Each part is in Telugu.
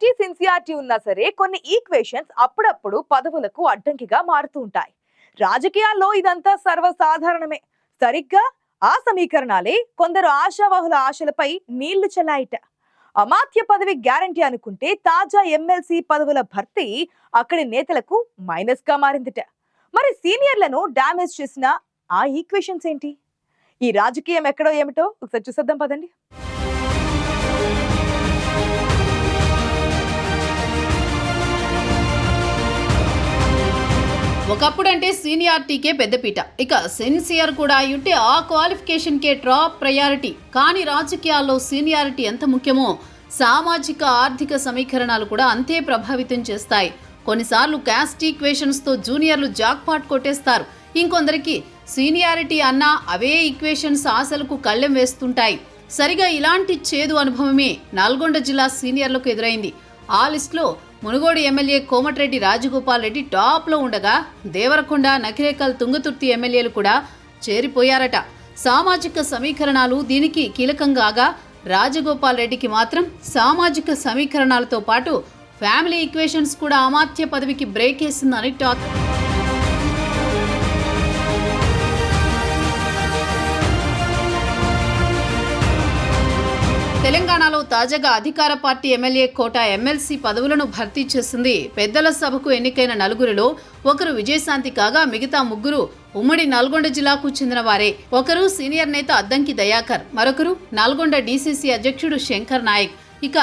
సీనియారిటీ సిన్సియారిటీ ఉన్నా సరే కొన్ని ఈక్వేషన్స్ అప్పుడప్పుడు పదవులకు అడ్డంకిగా మారుతూ ఉంటాయి. రాజకీయాల్లో ఇదంతా సర్వసాధారణమే. సరిగ్గా ఆ సమీకరణాలే కొందరు ఆశావాహుల ఆశలపై నీళ్ళు చల్లాయిట. అమాత్య పదవి గ్యారంటీ అనుకుంటే తాజా ఎమ్మెల్సీ పదవుల భర్తీ అక్కడి నేతలకు మైనస్గా మారిందిట. మరి సీనియర్లను డామేజ్ చేసిన ఆ ఈక్వేషన్స్ ఏంటి? ఈ రాజకీయం ఎక్కడో ఏమిటో ఒకసారి చూసేద్దాం పదండి. ఒకప్పుడంటే సీనియారిటీకే పెద్దపీట. ఇక సిన్సియర్ కూడా అయ్యుంటే ఆ క్వాలిఫికేషన్కే టాప్ ప్రయారిటీ. కానీ రాజకీయాల్లో సీనియారిటీ ఎంత ముఖ్యమో సామాజిక ఆర్థిక సమీకరణాలు కూడా అంతే ప్రభావితం చేస్తాయి. కొన్నిసార్లు క్యాస్ట్ ఈక్వేషన్స్తో జూనియర్లు జాక్పాట్ కొట్టేస్తారు. ఇంకొందరికి సీనియారిటీ అన్నా అవే ఈక్వేషన్స్ ఆశలకు కళ్ళెం వేస్తుంటాయి. సరిగా ఇలాంటి చేదు అనుభవమే నల్గొండ జిల్లా సీనియర్లకు ఎదురైంది. ఆ లిస్టులో మునుగోడు ఎమ్మెల్యే కోమటిరెడ్డి రాజగోపాల్ రెడ్డి టాప్లో ఉండగా దేవరకొండ నకిరేకల్ తుంగతుర్తి ఎమ్మెల్యేలు కూడా చేరిపోయారట. సామాజిక సమీకరణాలు దీనికి కీలకం కాగా రాజగోపాల్ రెడ్డికి మాత్రం సామాజిక సమీకరణాలతో పాటు ఫ్యామిలీ ఈక్వేషన్స్ కూడా అమాత్య పదవికి బ్రేక్ వేసిందని టాక్. తెలంగాణలో తాజాగా అధికార పార్టీ ఎమ్మెల్యే కోట ఎమ్మెల్సీ పదవులను భర్తీ చేసింది. పెద్దల సభకు ఎన్నికైన నలుగురిలో ఒకరు విజయశాంతి కాగా మిగతా ముగ్గురు ఉమ్మడి నల్గొండ జిల్లాకు చెందిన వారే ఒకరు సీనియర్ నేత అద్దంకి దయాకర్ మరొకరు నల్గొండ డీసీసీ అధ్యక్షుడు శంకర్ నాయక్. ఇక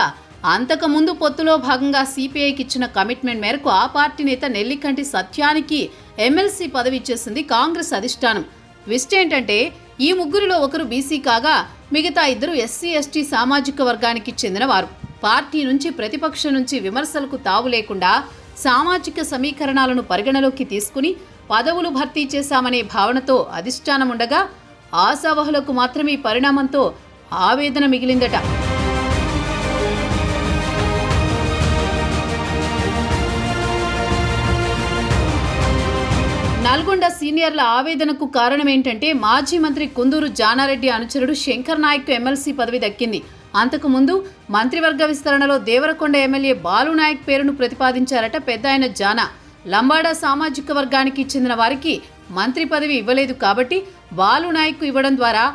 అంతకుముందు పొత్తులో భాగంగా సిపిఐకి ఇచ్చిన కమిట్మెంట్ మేరకు ఆ పార్టీ నేత నెల్లికంటి సత్యానికి ఎమ్మెల్సీ పదవి ఇచ్చేసింది కాంగ్రెస్ అధిష్టానం. ట్విస్ట్ ఏంటంటే ఈ ముగ్గురిలో ఒకరు బీసీ కాగా మిగతా ఇద్దరు ఎస్సీ ఎస్టీ సామాజిక వర్గానికి చెందినవారు. పార్టీ నుంచి ప్రతిపక్షం నుంచి విమర్శలకు తావు లేకుండా సామాజిక సమీకరణాలను పరిగణలోకి తీసుకుని పదవులు భర్తీ చేశామనే భావనతో అధిష్టానం ఉండగా ఆశావహులకు మాత్రమే పరిణామంతో ఆవేదన మిగిలిందట. నల్గొండ సీనియర్ల ఆవేదనకు కారణం ఏంటంటే మాజీ మంత్రి కుందూరు జానారెడ్డి అనుచరుడు శంకర్ నాయక్ ఎమ్మెల్సీ పదవి దక్కింది. అంతకుముందు మంత్రివర్గ విస్తరణలో దేవరకొండ ఎమ్మెల్యే బాలునాయక్ పేరును ప్రతిపాదించారట పెద్ద ఆయన జానా. లంబాడా సామాజిక వర్గానికి చెందిన వారికి మంత్రి పదవి ఇవ్వలేదు కాబట్టి బాలునాయక్ ఇవ్వడం ద్వారా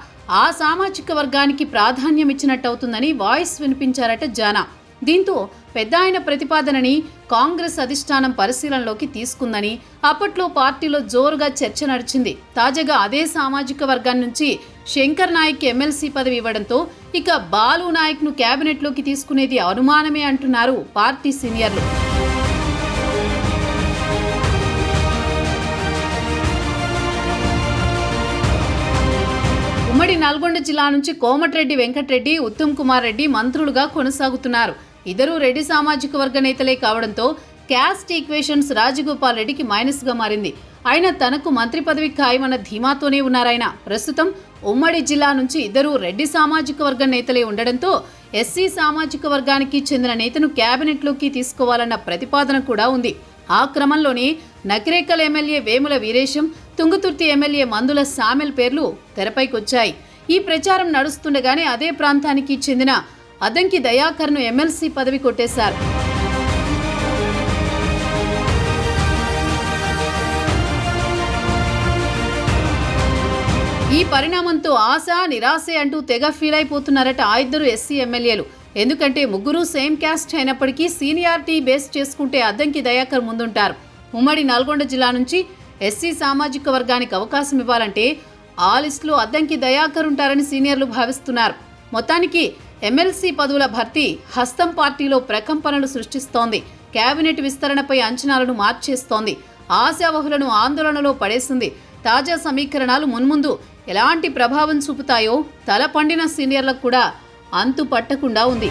ఆ సామాజిక వర్గానికి ప్రాధాన్యం ఇచ్చినట్టు అవుతుందని వాయిస్ వినిపించారట జానా. దీంతో పెద్ద ఆయన ప్రతిపాదనని కాంగ్రెస్ అధిష్టానం పరిశీలనలోకి తీసుకుందని అప్పట్లో పార్టీలో జోరుగా చర్చ నడిచింది. తాజాగా అదే సామాజిక వర్గం నుంచి శంకర్ నాయక్ ఎమ్మెల్సీ పదవి ఇవ్వడంతో ఇక బాలు నాయక్ను కేబినెట్లోకి తీసుకునేది అనుమానమే అంటున్నారు పార్టీ సీనియర్లు. ఉమ్మడి నల్గొండ జిల్లా నుంచి కోమటిరెడ్డి వెంకటరెడ్డి ఉత్తమ్ కుమార్ రెడ్డి మంత్రులుగా కొనసాగుతున్నారు. ఇద్దరు రెడ్డి సామాజిక వర్గ నేతలే కావడంతో క్యాస్ట్ ఈక్వేషన్స్ రాజగోపాల్ రెడ్డికి మైనస్గా మారింది. ఆయన తనకు మంత్రి పదవి ఖాయమన్న ధీమాతోనే ఉన్నారాయన. ప్రస్తుతం ఉమ్మడి జిల్లా నుంచి ఇద్దరు రెడ్డి సామాజిక వర్గ నేతలే ఉండడంతో ఎస్సీ సామాజిక వర్గానికి చెందిన నేతను క్యాబినెట్లోకి తీసుకోవాలన్న ప్రతిపాదన కూడా ఉంది. ఆ క్రమంలోనే నకిరేకల్ ఎమ్మెల్యే వేముల వీరేశం తుంగతుర్తి ఎమ్మెల్యే మందుల సామెల్ పేర్లు తెరపైకొచ్చాయి. ఈ ప్రచారం నడుస్తుండగానే అదే ప్రాంతానికి చెందిన అదంకి దయాకర్ను ఎమ్మెల్సీ పదవి కొట్టేశారు. ఈ పరిణామంతో ఆశ నిరాశే అంటూ తెగ ఫీల్ అయిపోతున్నారట ఆ ఇద్దరు ఎస్సీ ఎమ్మెల్యేలు. ఎందుకంటే ముగ్గురు సేమ్ క్యాస్ట్ అయినప్పటికీ సీనియారిటీ బేస్ చేసుకుంటే అద్దంకి దయాకర్ ముందుంటారు. ఉమ్మడి నల్గొండ జిల్లా నుంచి ఎస్సీ సామాజిక వర్గానికి అవకాశం ఇవ్వాలంటే ఆ లిస్టులో అద్దంకి దయాకర్ ఉంటారని సీనియర్లు భావిస్తున్నారు. మొత్తానికి ఎమ్మెల్సీ పదవుల భర్తీ హస్తం పార్టీలో ప్రకంపనలు సృష్టిస్తోంది. కేబినెట్ విస్తరణపై అంచనాలను మార్చేస్తోంది. ఆశావహులను ఆందోళనలో పడేసింది. తాజా సమీకరణాలు మున్ముందు ఎలాంటి ప్రభావం చూపుతాయో తల పండిన సీనియర్లకు కూడా అంతు పట్టకుండా ఉంది.